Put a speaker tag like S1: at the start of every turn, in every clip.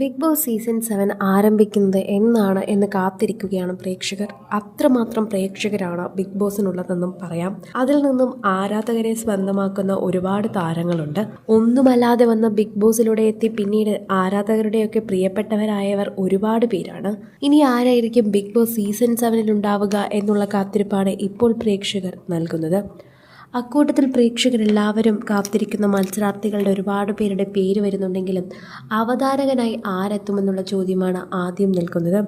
S1: Big Boss season seven ആരംഭിക്കുന്നത് എന്നാണ് എന്ന് കാത്തിരിക്കുകയാണ് പ്രേക്ഷകർ. അത്രമാത്രം പ്രേക്ഷകരാണ് ബിഗ് ബോസിനുള്ളതെന്നും പറയാം. അതിൽ നിന്നും ആരാധകരെ സ്വന്തമാക്കുന്ന ഒരുപാട് താരങ്ങളുണ്ട്. ഒന്നുമല്ലാതെ വന്ന ബിഗ് ബോസിലൂടെ എത്തി പിന്നീട് ആരാധകരുടെയൊക്കെ പ്രിയപ്പെട്ടവരായവർ ഒരുപാട് പേരാണ്. ഇനി ആരായിരിക്കും ബിഗ് ബോസ് സീസൺ സെവനിൽ ഉണ്ടാവുക എന്നുള്ള കാത്തിരിപ്പാണ് ഇപ്പോൾ പ്രേക്ഷകർ നൽകുന്നത്. അക്കൂട്ടത്തിൽ പ്രേക്ഷകരെല്ലാവരും കാത്തിരിക്കുന്ന മത്സരാർത്ഥികളുടെ ഒരുപാട് പേരുടെ പേര് വരുന്നുണ്ടെങ്കിലും അവതാരകനായി ആരെത്തുമെന്നുള്ള ചോദ്യമാണ് ആദ്യം നിൽക്കുന്നത്.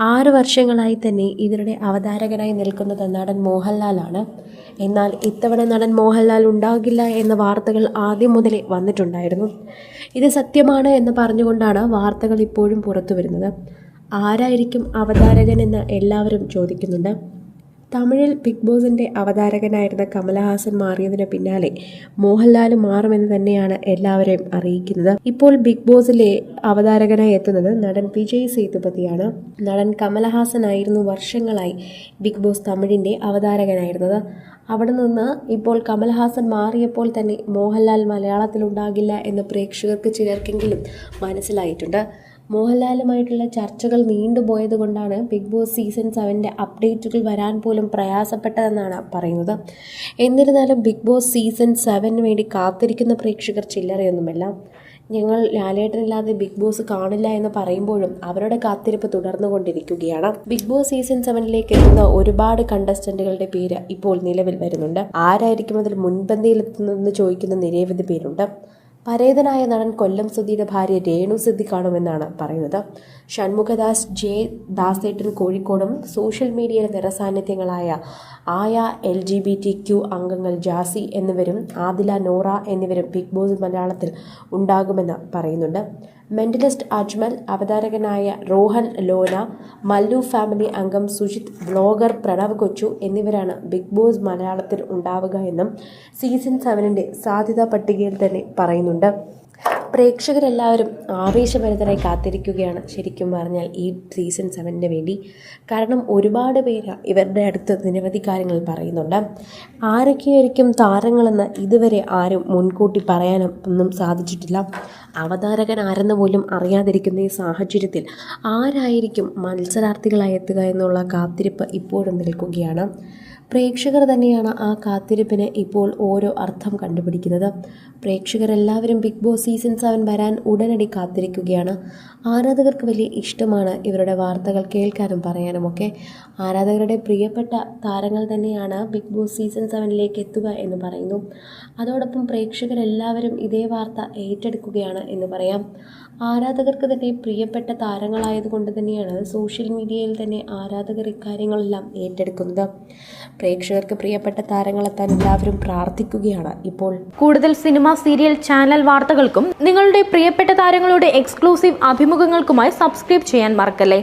S1: ആറ് വർഷങ്ങളായി തന്നെ ഇതിനിടെ അവതാരകനായി നിൽക്കുന്നത് നടൻ മോഹൻലാലാണ്. എന്നാൽ ഇത്തവണ നടൻ മോഹൻലാൽ ഉണ്ടാകില്ല എന്ന വാർത്തകൾ ആദ്യം മുതലേ വന്നിട്ടുണ്ടായിരുന്നു. ഇത് സത്യമാണ് എന്ന് പറഞ്ഞുകൊണ്ടാണ് വാർത്തകൾ ഇപ്പോഴും പുറത്തു വരുന്നത് ആരായിരിക്കും അവതാരകൻ എന്ന് എല്ലാവരും ചോദിക്കുന്നുണ്ട്. തമിഴിൽ ബിഗ് ബോസിന്റെ അവതാരകനായിരുന്ന കമലഹാസൻ മാറിയതിന് പിന്നാലെ മോഹൻലാൽ മാറുമെന്ന് തന്നെയാണ് എല്ലാവരെയും അറിയിക്കുന്നത്. ഇപ്പോൾ ബിഗ് ബോസിലെ അവതാരകനായി എത്തുന്നത് നടൻ വിജയ് സേതുപതിയാണ്. നടൻ കമലഹാസനായിരുന്നു വർഷങ്ങളായി ബിഗ് ബോസ് തമിഴിന്റെ അവതാരകനായിരുന്നത്. അവിടെ നിന്ന് ഇപ്പോൾ കമൽഹാസൻ മാറിയപ്പോൾ തന്നെ മോഹൻലാൽ മലയാളത്തിലുണ്ടാകില്ല എന്ന് പ്രേക്ഷകർക്ക് ചിലർക്കെങ്കിലും മനസ്സിലായിട്ടുണ്ട്. മോഹൻലാലുമായിട്ടുള്ള ചർച്ചകൾ നീണ്ടുപോയത് കൊണ്ടാണ് ബിഗ് ബോസ് സീസൺ സെവന്റെ അപ്ഡേറ്റുകൾ വരാൻ പോലും പ്രയാസപ്പെട്ടതെന്നാണ് പറയുന്നത്. എന്നിരുന്നാലും ബിഗ് ബോസ് സീസൺ സെവന് വേണ്ടി കാത്തിരിക്കുന്ന പ്രേക്ഷകർ ചില്ലറയൊന്നുമല്ല. ഞങ്ങൾ ലാലേട്ടനില്ലാതെ ബിഗ് ബോസ് കാണില്ല എന്ന് പറയുമ്പോഴും അവരുടെ കാത്തിരിപ്പ് തുടർന്നുകൊണ്ടിരിക്കുകയാണ്. ബിഗ് ബോസ് സീസൺ സെവനിലേക്ക് എത്തുന്ന ഒരുപാട് കണ്ടസ്റ്റന്റുകളുടെ പേര് ഇപ്പോൾ നിലവിൽ വരുന്നുണ്ട്. ആരായിരിക്കും അതിൽ മുൻപന്തിയിലെത്തുന്നതെന്ന് ചോദിക്കുന്ന നിരവധി പേരുണ്ട്. പരേതനായ നടൻ കൊല്ലം സുധിയുടെ ഭാര്യ രേണു സിദ്ധി കാണുമെന്നാണ് പറയുന്നത്. ഷൺമുഖദാസ് ജെ ദാസേട്ടൻ കോഴിക്കോടും സോഷ്യൽ മീഡിയയിലെ നിറസാന്നിധ്യങ്ങളായ ആയ L G B T Q അംഗങ്ങൾ ജാസി എന്നിവരും ആദില നോറ എന്നിവരും ബിഗ് ബോസ് മലയാളത്തിൽ ഉണ്ടാകുമെന്ന് പറയുന്നുണ്ട്. മെന്റലിസ്റ്റ് അജ്മൽ അവതാരകനായ റോഹൻ ലോന മല്ലു ഫാമിലി അംഗം സുജിത് ബ്ലോഗർ പ്രണവ് കൊച്ചു എന്നിവരാണ് ബിഗ് ബോസ് മലയാളത്തിൽ ഉണ്ടാവുക എന്നും സീസൺ സെവനിന്റെ സാധ്യതാ പട്ടികയിൽ തന്നെ പറയുന്നുണ്ട്. പ്രേക്ഷകരെല്ലാവരും ആവേശഭരിതരായി കാത്തിരിക്കുകയാണ് ശരിക്കും പറഞ്ഞാൽ ഈ സീസൺ സെവനിന് വേണ്ടി. കാരണം ഒരുപാട് പേര് ഇവരുടെ അടുത്ത് നിരവധി കാര്യങ്ങൾ പറയുന്നുണ്ട്. ആരൊക്കെയായിരിക്കും താരങ്ങളെന്ന് ഇതുവരെ ആരും മുൻകൂട്ടി പറയാനും ഒന്നും സാധിച്ചിട്ടില്ല. അവതാരകൻ ആരെന്ന് പോലും അറിയാതിരിക്കുന്ന ഈ സാഹചര്യത്തിൽ ആരായിരിക്കും മത്സരാർത്ഥികളായി എത്തുക എന്നുള്ള കാത്തിരിപ്പ് ഇപ്പോഴും നിൽക്കുകയാണ്. പ്രേക്ഷകർ തന്നെയാണ് ആ കാത്തിരിപ്പിന് ഇപ്പോൾ ഓരോ അർത്ഥം കണ്ടുപിടിക്കുന്നത്. പ്രേക്ഷകരെല്ലാവരും ബിഗ് ബോസ് സീസൺ സെവൻ വരാൻ ഉടനടി കാത്തിരിക്കുകയാണ്. ആരാധകർക്ക് വലിയ ഇഷ്ടമാണ് ഇവരുടെ വാർത്തകൾ കേൾക്കാനും പറയാനും ഒക്കെ ആരാധകരുടെ പ്രിയപ്പെട്ട താരങ്ങൾ തന്നെയാണ് ബിഗ് ബോസ് സീസൺ സെവനിലേക്ക് എത്തുക എന്ന് പറയുന്നു. അതോടൊപ്പം പ്രേക്ഷകരെല്ലാവരും ഇതേ വാർത്ത ഏറ്റെടുക്കുകയാണ് എന്ന് പറയാം. ആരാധകർക്ക് തന്നെ പ്രിയപ്പെട്ട താരങ്ങളായതുകൊണ്ട് തന്നെയാണ് സോഷ്യൽ മീഡിയയിൽ തന്നെ ആരാധകർ ഇക്കാര്യങ്ങളെല്ലാം ഏറ്റെടുക്കുന്നത്. പ്രേക്ഷകർക്ക് പ്രിയപ്പെട്ട താരങ്ങളെത്താൻ എല്ലാവരും പ്രാർത്ഥിക്കുകയാണ്. ഇപ്പോൾ
S2: കൂടുതൽ സിനിമ സീരിയൽ ചാനൽ വാർത്തകൾക്കും നിങ്ങളുടെ പ്രിയപ്പെട്ട താരങ്ങളുടെ എക്സ്ക്ലൂസീവ് അഭിമുഖങ്ങൾക്കുമായി സബ്സ്ക്രൈബ് ചെയ്യാൻ മറക്കല്ലേ?